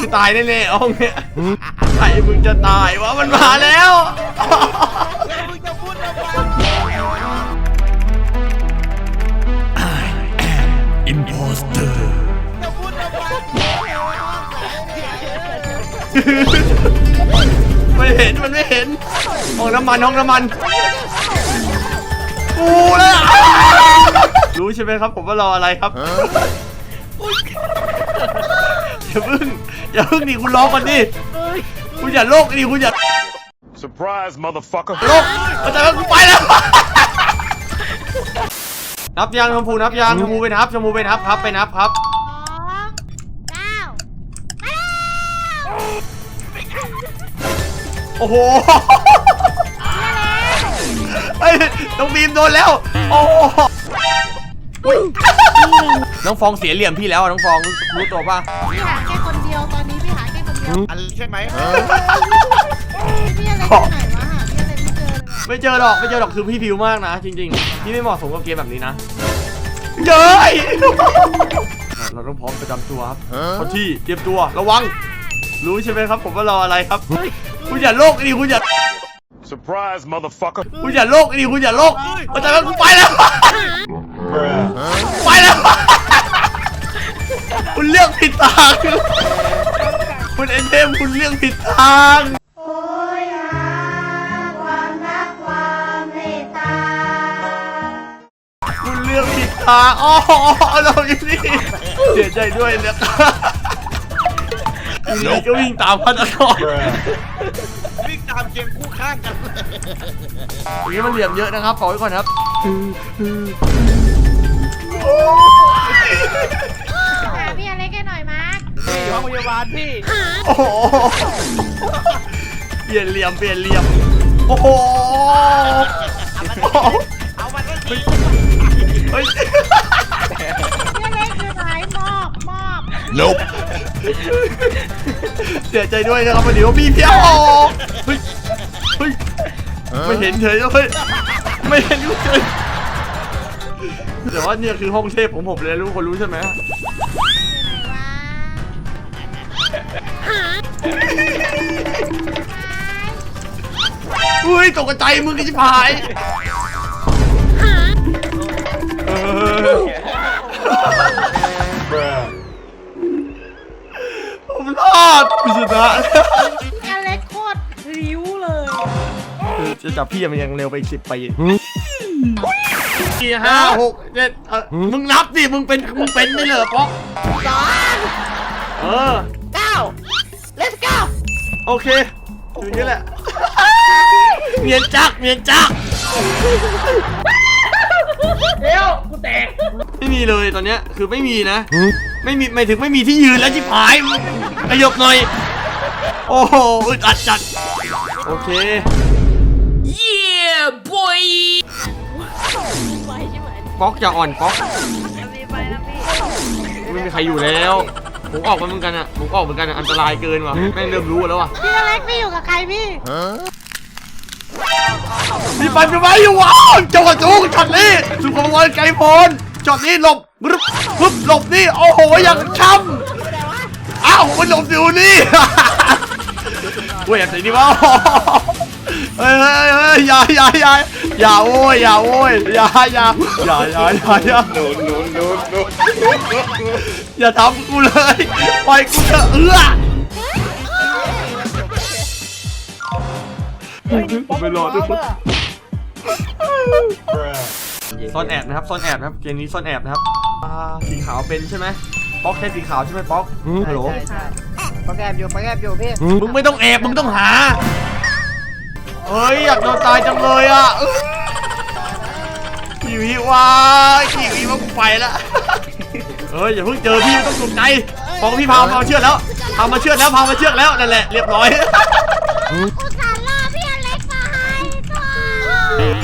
คือตายแน่ๆห้องเนี้ยใครมึงจะตายวะมันมาแล้วมึงจะพูดทำไม imposter จะพูดทำไมไม่เห็นมันไม่เห็นห้องน้ำมันห้องน้ำมันกูแล้วรู้ใช่ไหมครับผมว่ารออะไรครับ อย่าเพึ่งอย่าเพึ่งดิคุณรอก่อนดิคุณอย่าโลกดิคุณอย่า Surprise, motherfucker. โลกมันจะกูไปแล้วนับยังชมพูนับยังชมพูไปนับชมพูไปนับครับไปนับครับสองเก้าไปแล้วโอ้โหเฮ้ยน้องบีมโดนแล้ว โอ้โหอุ๊ย น้องฟองเสียเหลี่ยมพี่แล้วอะน้องฟองรู้รู้ตัวป่ะพี่หาแค่คนเดียวตอนนี้พี่หาแค่คนเดียวอันใช่ไหมพี่อะไรที่ไหนวะหาพี่อะไรไม่เจอเลยไม่เจอหรอกไม่เจอหรอกคือพี่พิวมากนะ จริงๆพี่ไม่เหมาะสมกับเกมแบบนี้นะเย้ยเราต้องพร้อมประจำตัวครับคนที่เตรียมตัวระวัง รู้ใช่ไหมครับ ผมว่ารออะไรครับคุณอย่าโลกดิคุณอย่า Surprise, motherfucker. คุณอย่าโลกดิคุณอย่าโลกมันจะกูไปแล้ว ทาง คุณเอ็นเทมคุณเลือกผิดทาง โอ้ยหาความรักความเมตตา คุณเลือกผิดทางอ๋อเราอยู่นี่เสียใจด้วยนะครับอยู่ดีๆก็วิ่งตามพัฒกรวิ่งตามเคียงคู่ข้างกันอย่างนี้มันเหลี่ยมเยอะนะครับขอไว้ก่อนครับ ห้องพยาบาลพี่โอ้โหเปลี่ยนเหลี่ยมเปลี่ยนเหลี่ยมโอ้โหเอามันก็ทีเฮ้ยพี่อะไรคือไหนมอบมอบ Nope. เสียใจด้วยนะครับวันนี้ว่าพี่เพี้ยวเฮ้ยเฮ้ยไม่เห็นเฉยเฮ้ยไม่เห็นอยู่เฉยแต่ว่าเนี่ยคือห้องเทพของผมเลยรู้คนรู้ใช่ไหม เฮ้ยตกใจมึงกิชิพายเออผมรอดพี่ชนะพี่อะไรโคตรริ้วเลยคือจะจับพี่มันยังเร็วไปอีกสิบปีสี่ห้าหกเจ็ดเออมึงนับดิมึงเป็นมึงเป็นไม่เหรอป๊อกสองเออ โอเคอย่างนี้แหละเมียนจักเมียนจักเร็วกูแตกไม่มีเลยตอนเนี้ยคือไม่มีนะ ไม่มีไม่ถึงไม่มีที่ยืนแล้วจิบหายขยบหน่อย โอ้โหอึดอัดจัดโอเค Yeah, boy! ป๊อกอย่าอ่อนป๊อกมีไปแล้วพี่ไม่มีใครอยู่แล้ว ผมออกมาเหมือนกันอะผมออกเหมือนกันอะอันตรายเกินว่ะแม่งเริ่มรู้แล้วว่ะพี่อเล็กพี่อยู่กับใครพี่พี่ไปไปไปอยู่ว้าวเจ้ากระจุกช็อตนี้สุขภาพไกลโพลช็อตนี้หลบรึบรึบหลบนี่โอ้โหอย่างช้ำอ้าวมันหลบอยู่นี่เว้ยอะไรนี่วะเฮ้ยเฮ้ยเฮ้ยอย่าอย่าอย่าอย่าโว้ยอย่าโว้ยอย่าอย่าอย่าอย่าอย่าอย่า No, no, no, no. อย่าทำกูเลยปล่อยกูเถอะเอื้อไม่รอดทุกคนซ่อนแอบนะครับซ่อนแอบนะครับเกมนี้ซ่อนแอบนะครับอ่าสีขาวเป็นใช่ไหมป๊อกใช่สีขาวใช่ไหมป๊อกฮัลโหลปแอบอยู่ปแอบอยู่พี่มึงไม่ต้องแอบมึงต้องหาเฮ้ยอยากโดนตายจังเลยอะขี่ วิวาขี่วิว่ากูไปละเฮ้ยอย่าเพิ่งเจอพี่ไม่ต้องตกใจบอกพี่พามาเชือดแล้วพามาเชือดแล้วพามาเชือดแล้วนั่นแหละเรียบร้อยอุตส่าห์ล่อพี่อเล็กมาให้ก่อน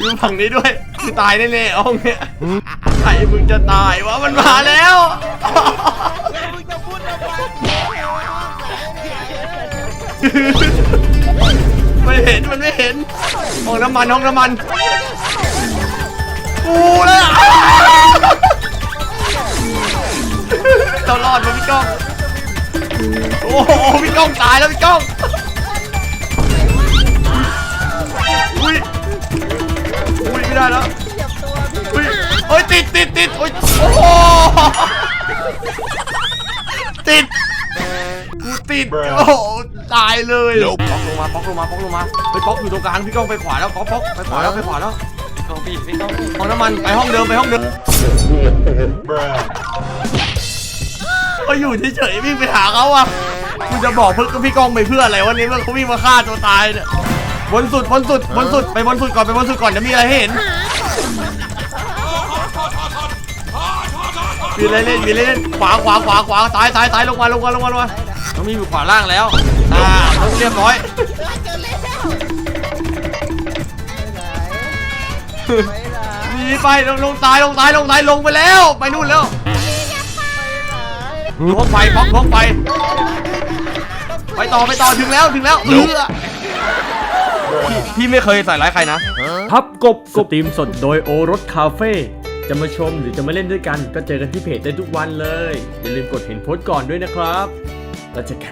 ดูฝั่งนี้ด้วยคือตายแน่ๆห้องเนี้ยใครมึงจะตายวะมันมาแล้วมึงจะพูดทำไมไม่เห็นมันไม่เห็นห้ องน้ำมันห้องน้ำมันกูแล้วเรารอดมาพี่ก้องโอ้โหพี่ก้องตายแล้วพี่ก้องอุ้ยอุ้ยไม่ได้แล้วอุ้ยโอ้ยติดติดติดโอ้ยโอ้โหติดกูติดโอ้โห ตายเลยป๊อกลงมาป๊อกลงมาป๊อกลงมาไปป๊อกอยู่ตรงกลางพี่ก้องไปขวาแล้วป๊อกป๊อกไปขวาแล้วไปขวาแล้วพี่ก้องพี่พี่ก้องห้องน้ำมันไปห้องเดิมไปห้องเดิมก็อยู่เฉยๆวิ่งไปหาเขาอะกูจะบอกเพื่อนพี่ก้องไปเพื่ออะไรวันนี้เมื่อเขาวิ่งมาฆ่าตัวตายเนี่ยบนสุดบนสุดบนสุดไปบนสุดก่อนไปบนสุดก่อนเดี๋ยวมีอะไรให้เห็นมีอะไรเล่นมีอะไรเล่นขวาขวาขวาขวาตายตายตายลงมาลงมาลงมาลงมาต้องมีอยู่ขวาล่างแล้ว อ่าต้องเรียบร้อยหนีไปลงลงตายลงตายลงตายลงไปแล้ว ไปนู่นแล้วล้วงไฟบล็อกล้วงไฟไปต่อไปต่อถึงแล้วถึงแล้วเออพี่พี่ไม่เคยใส่ร้ายใครนะ พับกบสตรีมสดโดยโอรสคาเฟ่จะมาชมหรือจะมาเล่นด้วยกัน ก็เจอกันที่เพจได้ทุกวันเลย อย่าลืมกดเห็นโพสต์ก่อนด้วยนะครับแล้วเจะกัน